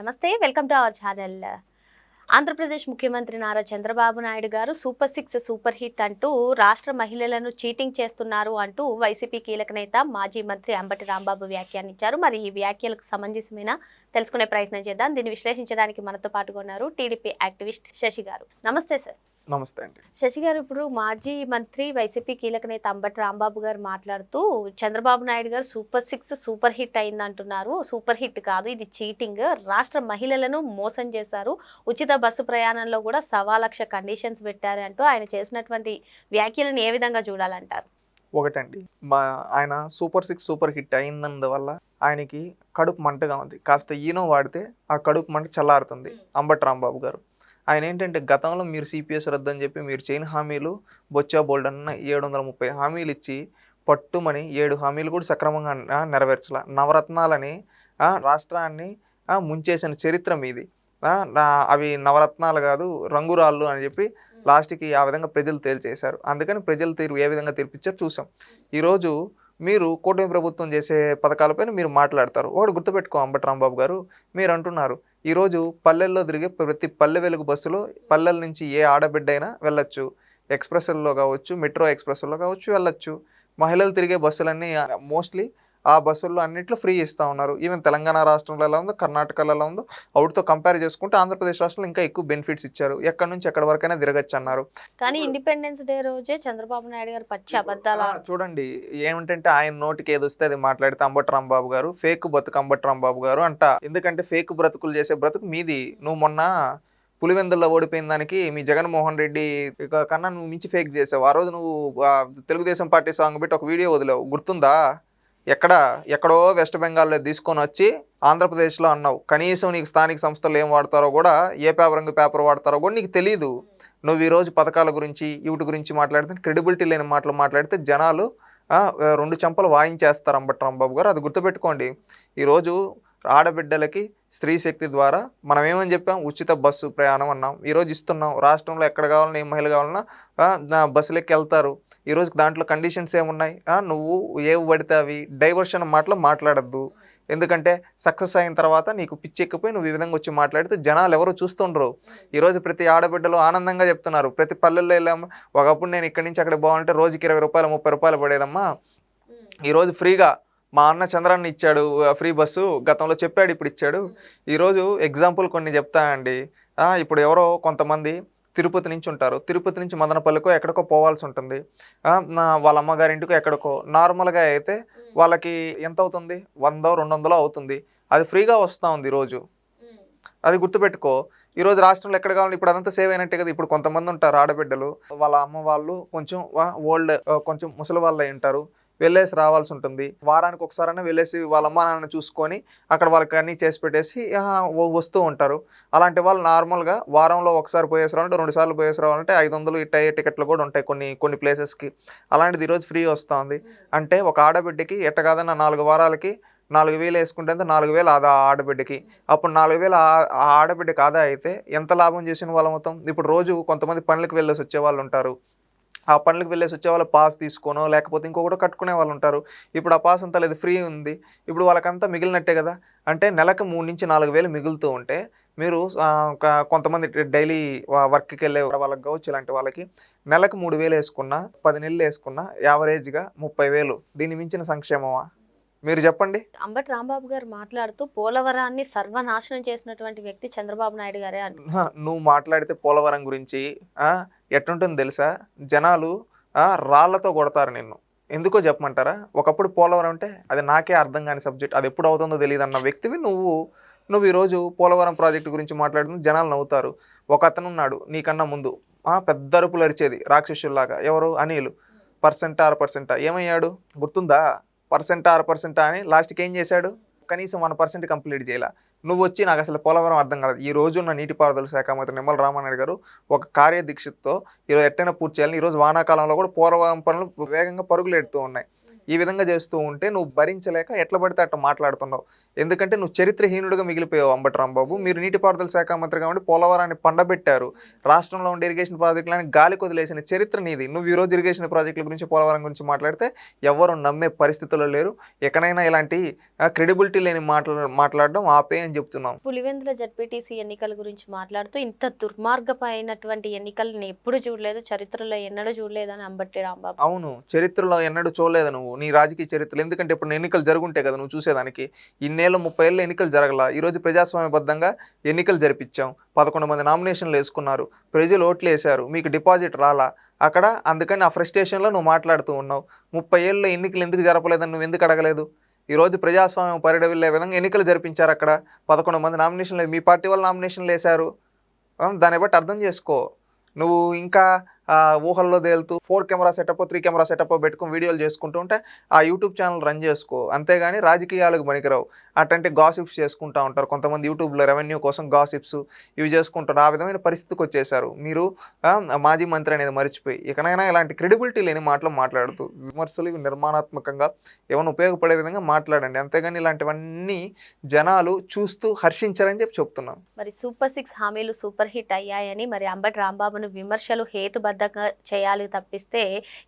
నమస్తే welcome to our channel. Andhra Pradesh ముఖ్యమంత్రి Nara Chandrababu Naidu garu super six super hit అంటూ రాష్ట్ర మహిళలను చీటింగ్ చేస్తున్నారు అంటూ వైసీపీ కీలక నేత మాజీ మంత్రి అంబటి రాంబాబు వ్యాఖ్యానించారు. మరి ఈ వ్యాఖ్యలకు సంబంధించిన తెలుసుకునే ప్రయత్నం చేద్దాం. దీన్ని విశ్లేషించడానికి మనతో పాటుగా ఉన్నారు టీడీపీ యాక్టివిస్ట్ శశి గారు. నమస్తే సార్. నమస్తే అండి. శశి గారు ఇప్పుడు మాజీ మంత్రి వైసీపీ కీలక నేత అంబటి రాంబాబు గారు మాట్లాడుతూ Chandrababu Naidu garu super six super hit అయింది అంటున్నారు సూపర్ హిట్ కాదు ఇది చీటింగ్. రాష్ట్ర మహిళలను మోసం చేశారు. ఉచిత బస్సు ప్రయాణంలో కూడా సవా లక్ష కండిషన్స్ పెట్టారు అంటూ ఆయన చేసినటువంటి వ్యాఖ్యలను ఏ విధంగా చూడాలంటారు? ఒకటండి మా ఆయన సూపర్ సిక్స్ సూపర్ హిట్ అయినందువల్ల ఆయనకి కడుపు మంటగా ఉంది. కాస్త ఈనో వాడితే ఆ కడుపు మంట చల్లారుతుంది. అంబటి రాంబాబు గారు. ఆయన ఏంటంటే గతంలో మీరు సిపిఎస్ రద్దు అని చెప్పి మీరు చేయని హామీలు బొచ్చా బోల్డ్ అన్న ఏడు వందల ముప్పై హామీలు ఇచ్చి పట్టుమని ఏడు హామీలు కూడా సక్రమంగా నెరవేర్చల. నవరత్నాలని రాష్ట్రాన్ని ముంచేసిన చరిత్ర మీది. అవి నవరత్నాలు కాదు రంగురాళ్ళు అని చెప్పి లాస్ట్కి ఆ విధంగా ప్రజలు తేల్చేశారు. అందుకని ప్రజలు తీరు ఏ విధంగా తీర్పిచ్చారు చూసాం ఈరోజు మీరు కూటమి ప్రభుత్వం చేసే పథకాలపైన మీరు మాట్లాడతారు. ఒకటి గుర్తుపెట్టుకో అంబటి రాంబాబు గారు మీరు అంటున్నారు ఈరోజు పల్లెల్లో తిరిగే ప్రతి పల్లె వెలుగు బస్సులో పల్లెల నుంచి ఏ ఆడబిడ్డ అయినా వెళ్ళొచ్చు. ఎక్స్ప్రెస్లో కావచ్చు మెట్రో ఎక్స్ప్రెస్లో కావచ్చు వెళ్ళొచ్చు. మహిళలు తిరిగే బస్సులన్నీ మోస్ట్లీ ఆ బస్సుల్లో అన్నింటిలో ఫ్రీ ఇస్తూ ఉన్నారు. ఈవెన్ తెలంగాణ రాష్ట్రంలో ఎలా ఉందో కర్ణాటకలో ఎలా ఉందో. అవుటితో కంపేర్ చేసుకుంటే ఆంధ్రప్రదేశ్ రాష్ట్రంలో ఇంకా ఎక్కువ బెనిఫిట్స్ ఇచ్చారు. ఎక్కడి నుంచి ఎక్కడి వరకైనా తిరగచ్చు అన్నారు. కానీ ఇండిపెండెన్స్ డే రోజే చంద్రబాబు నాయుడు గారు పచ్చి అబద్ధాలు చూడండి ఏమిటంటే ఆయన నోటికి ఏది వస్తే అది మాట్లాడితే అంబటి రాంబాబు గారు ఫేక్ బతుకు అంబటి రాంబాబు గారు అంట. ఎందుకంటే ఫేక్ బ్రతుకులు చేసే బ్రతుకు మీది. నువ్వు మొన్న పులివెందుల్లో ఓడిపోయిన దానికి మీ జగన్మోహన్ రెడ్డి కన్నా నువ్వు మించి ఫేక్ చేసావు. ఆ రోజు నువ్వు తెలుగుదేశం పార్టీ సాంగ్ పెట్టి ఒక వీడియో వదిలేవు. గుర్తుందా? ఎక్కడ ఎక్కడో వెస్ట్ బెంగాల్లో తీసుకొని వచ్చి ఆంధ్రప్రదేశ్లో అన్నావు. కనీసం నీకు స్థానిక సంస్థలు ఏం వాడతారో కూడా ఏ పేపర్ రంగు పేపర్ వాడతారో కూడా నీకు తెలియదు నువ్వు ఈరోజు పథకాల గురించి వీటి గురించి మాట్లాడితే క్రెడిబిలిటీ లేని మాటలు మాట్లాడితే జనాలు రెండు చెంపలు వాయించేస్తారు అంబట్ రాంబాబు గారు. అది గుర్తుపెట్టుకోండి. ఈరోజు ఆడబిడ్డలకి స్త్రీ శక్తి ద్వారా మనం ఏమని చెప్పాం? ఉచిత బస్సు ప్రయాణం అన్నాం. ఈరోజు ఇస్తున్నాం. రాష్ట్రంలో ఎక్కడ కావాలన్నా ఏ మహిళ కావాలన్నా బస్సులెక్కి వెళ్తారు. ఈరోజు దాంట్లో కండిషన్స్ ఏమున్నాయి? నువ్వు ఏవి పడితే అవి. డైవర్షన్ మాటలు మాట్లాడద్దు. ఎందుకంటే సక్సెస్ అయిన తర్వాత నీకు పిచ్చెక్కిపోయి నువ్వు ఈ విధంగా వచ్చి మాట్లాడితే జనాలు ఎవరు చూస్తుండ్రు. ఈరోజు ప్రతి ఆడబిడ్డలు ఆనందంగా చెప్తున్నారు. ప్రతి పల్లెల్లో వెళ్ళాము. ఒకప్పుడు నేను ఇక్కడి నుంచి అక్కడ బాగుంటే రోజుకి ఇరవై రూపాయలు ముప్పై రూపాయలు పడేదమ్మా. ఈరోజు ఫ్రీగా మా అన్న చంద్రాన్ని ఇచ్చాడు ఫ్రీ బస్సు గతంలో చెప్పాడు ఇప్పుడు ఇచ్చాడు. ఈరోజు ఎగ్జాంపుల్ కొన్ని చెప్తానండి ఇప్పుడు ఎవరో కొంతమంది తిరుపతి నుంచి ఉంటారు. తిరుపతి నుంచి మదనపల్లికో ఎక్కడికో పోవాల్సి ఉంటుంది. నా వాళ్ళ అమ్మగారింటికో ఎక్కడికో. నార్మల్గా అయితే వాళ్ళకి ఎంత అవుతుంది? వందో రెండు వందలో అవుతుంది. అది ఫ్రీగా వస్తూ ఉంది ఈరోజు. అది గుర్తుపెట్టుకో. ఈరోజు రాష్ట్రంలో ఎక్కడ కావాలి ఇప్పుడు అదంతా సేవ్ అయినట్టే కదా. ఇప్పుడు కొంతమంది ఉంటారు ఆడబిడ్డలు. వాళ్ళ అమ్మ వాళ్ళు కొంచెం ఓల్డ్ కొంచెం ముసలి వాళ్ళు ఉంటారు. వెళ్ళేసి రావాల్సి ఉంటుంది. వారానికి ఒకసారైనా వెళ్ళేసి వాళ్ళ అమ్మ నాన్న చూసుకొని అక్కడ వాళ్ళకి అన్నీ చేసి పెట్టేసి వస్తూ ఉంటారు. అలాంటి వాళ్ళు నార్మల్గా వారంలో ఒకసారి పోయేసి రావాలంటే రెండు సార్లు పోయేసి రావాలంటే ఐదు వందలు ఇట్ అయ్యే టికెట్లు కూడా ఉంటాయి కొన్ని కొన్ని ప్లేసెస్కి. అలాంటిది ఈరోజు ఫ్రీ వస్తుంది. అంటే ఒక ఆడబిడ్డకి ఎట్ట కాదన్న నాలుగు వారాలకి నాలుగు వేలు వేసుకుంటే నాలుగు వేలు ఆదా ఆ ఆడబిడ్డకి. అప్పుడు నాలుగు వేలు ఆ- ఆ ఆడబిడ్డకి ఆదా అయితే ఎంత లాభం చేసిన వాళ్ళ మొత్తం ఇప్పుడు రోజు కొంతమంది పనులకు వెళ్ళేసి వచ్చే వాళ్ళు ఉంటారు. ఆ పనులకు వెళ్ళేసి వచ్చే వాళ్ళు పాస్ తీసుకోనో లేకపోతే ఇంకొకటి కట్టుకునే వాళ్ళు ఉంటారు. ఇప్పుడు ఆ పాస్ అంతా లేదు ఫ్రీ ఉంది. ఇప్పుడు వాళ్ళకంతా మిగిలినట్టే కదా? అంటే నెలకు మూడు నుంచి నాలుగు వేలు మిగులుతూ ఉంటే మీరు కొంతమంది డైలీ వర్క్కి వెళ్ళే వాళ్ళకి కావచ్చు ఇలాంటి వాళ్ళకి నెలకు మూడు వేలు వేసుకున్నా పది నెలలు వేసుకున్నా యావరేజ్గా ముప్పై వేలు. దీన్ని మించిన సంక్షేమమా? మీరు చెప్పండి. అంబటి రాంబాబు గారు మాట్లాడుతూ పోలవరాన్ని సర్వనాశనం చేసినటువంటి వ్యక్తి చంద్రబాబు నాయుడు గారే నువ్వు మాట్లాడితే పోలవరం గురించి ఎట్టుంటుంది తెలుసా? జనాలు రాళ్ళతో కొడతారు నిన్ను. ఎందుకో చెప్పమంటారా? ఒకప్పుడు పోలవరం అంటే అది నాకే అర్థం కాని సబ్జెక్ట్. అది ఎప్పుడు అవుతుందో తెలియదు అన్న వ్యక్తివి నువ్వు. నువ్వు ఈరోజు పోలవరం ప్రాజెక్టు గురించి మాట్లాడుతున్న జనాలు నవ్వుతారు. ఒక అతను ఉన్నాడు నీకన్నా ముందు. పెద్ద అరుపులు అరిచేది రాక్షసుల్లాగా. ఎవరు? అనిల్. పర్సెంట్ ఆరు పర్సెంట్. ఏమయ్యాడు? గుర్తుందా? పర్సెంట్ ఆరు పర్సెంట్ అని లాస్ట్కి ఏం చేశాడు? కనీసం వన్ పర్సెంట్ కంప్లీట్ చేయాల? నువ్వు వచ్చి నాకు అసలు పోలవరం అర్థం కాలేదు. ఈ రోజున్న నీటిపారుదల శాఖ మంత్రి నిమ్మల రామానాయుడు గారు ఒక కార్యదీక్షతో ఈరోజు ఎట్టైనా పూర్తి చేయాలని ఈరోజు వానాకాలంలో కూడా పోలవరం పనులు వేగంగా పరుగులు ఎడుతూ ఉన్నాయి. ఈ విధంగా చేస్తూ ఉంటే నువ్వు భరించలేక ఎట్లా పడితే అట్లా మాట్లాడుతున్నావు. ఎందుకంటే నువ్వు చరిత్రహీనుడిగా మిగిలిపోయావు అంబటి రాంబాబు మీరు నీటిపారుదల శాఖ మంత్రి కాబట్టి పోలవరాన్ని పండబెట్టారు. రాష్ట్రంలో ఉండే ఇరిగేషన్ ప్రాజెక్టులని గాలికి వదిలేసిన చరిత్ర నీది. నువ్వు ఈ రోజు ఇరిగేషన్ ప్రాజెక్టుల గురించి పోలవరం గురించి మాట్లాడితే ఎవరు నమ్మే పరిస్థితుల్లో లేరు. ఎక్కడైనా ఇలాంటి క్రెడిబిలిటీ లేని మాట్లా మాట్లాడడం ఆపే అని చెప్తున్నాం. పులివెందుల జడ్పీటీసీ ఎన్నికల గురించి మాట్లాడుతూ ఇంత దుర్మార్గమైనటువంటి ఎన్నికలను ఎప్పుడు చూడలేదు చరిత్రలో ఎన్నడూ చూడలేదు అని అంబట్టి రాంబాబు అవును చరిత్రలో ఎన్నడూ చూడలేదు నువ్వు. నీ రాజకీయ చరిత్రలు. ఎందుకంటే ఇప్పుడు ఎన్నికలు జరుగుంటే కదా నువ్వు చూసేదానికి. ఇన్నేళ్ళు ముప్పై ఏళ్ళు ఎన్నికలు జరగల. ఈరోజు ప్రజాస్వామ్యబద్ధంగా ఎన్నికలు జరిపించాం. పదకొండు మంది నామినేషన్లు వేసుకున్నారు. ప్రజలు ఓట్లు వేశారు. మీకు డిపాజిట్ రాలా? అక్కడ అందుకని ఆ ఫ్రస్ట్రేషన్లో నువ్వు మాట్లాడుతూ ఉన్నావు. ముప్పై ఏళ్ళు ఎన్నికలు ఎందుకు జరపలేదని నువ్వు ఎందుకు అడగలేదు? ఈరోజు ప్రజాస్వామ్యం పరిడవిల్లే విధంగా ఎన్నికలు జరిపించారు అక్కడ. పదకొండు మంది నామినేషన్లు మీ పార్టీ వాళ్ళు నామినేషన్లు వేశారు. దాన్ని బట్టి అర్థం చేసుకో. నువ్వు ఇంకా ఊహల్లో తేలుతూ four camera setup three camera setup పెట్టుకుని వీడియోలు చేసుకుంటూ ఉంటే ఆ యూట్యూబ్ ఛానల్ రన్ చేసుకో. అంతేగాని రాజకీయాలకు పనికిరావు. అటంటే గాసిప్స్ చేసుకుంటూ ఉంటారు. కొంతమంది యూట్యూబ్లో రెవెన్యూ కోసం గాసిప్స్ ఇవి చేసుకుంటారు. ఆ విధమైన పరిస్థితికి వచ్చేసారు మీరు మాజీ మంత్రి అనేది మర్చిపోయి ఇకనైనా ఇలాంటి క్రెడిబిలిటీ లేని మాటలు మాట్లాడుతూ విమర్శలు నిర్మాణాత్మకంగా ఏమైనా ఉపయోగపడే విధంగా మాట్లాడండి. అంతేగాని ఇలాంటివన్నీ జనాలు చూస్తూ హర్షించారని చెప్పి చెప్తున్నాను. మరి సూపర్ సిక్స్ హామీలు సూపర్ హిట్ అయ్యాయని మరి అంబటి రాంబాబును విమర్శలు హేతుబద్ధంగా చేయాలి తప్పిస్తే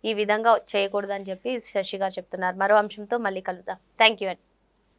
ఈ విధంగా చేయకూడదని చెప్పి శశి గారు చెప్తున్నారు. మరో అంశంతో మళ్ళీ కలుద్దాం. థ్యాంక్ యూ అండి.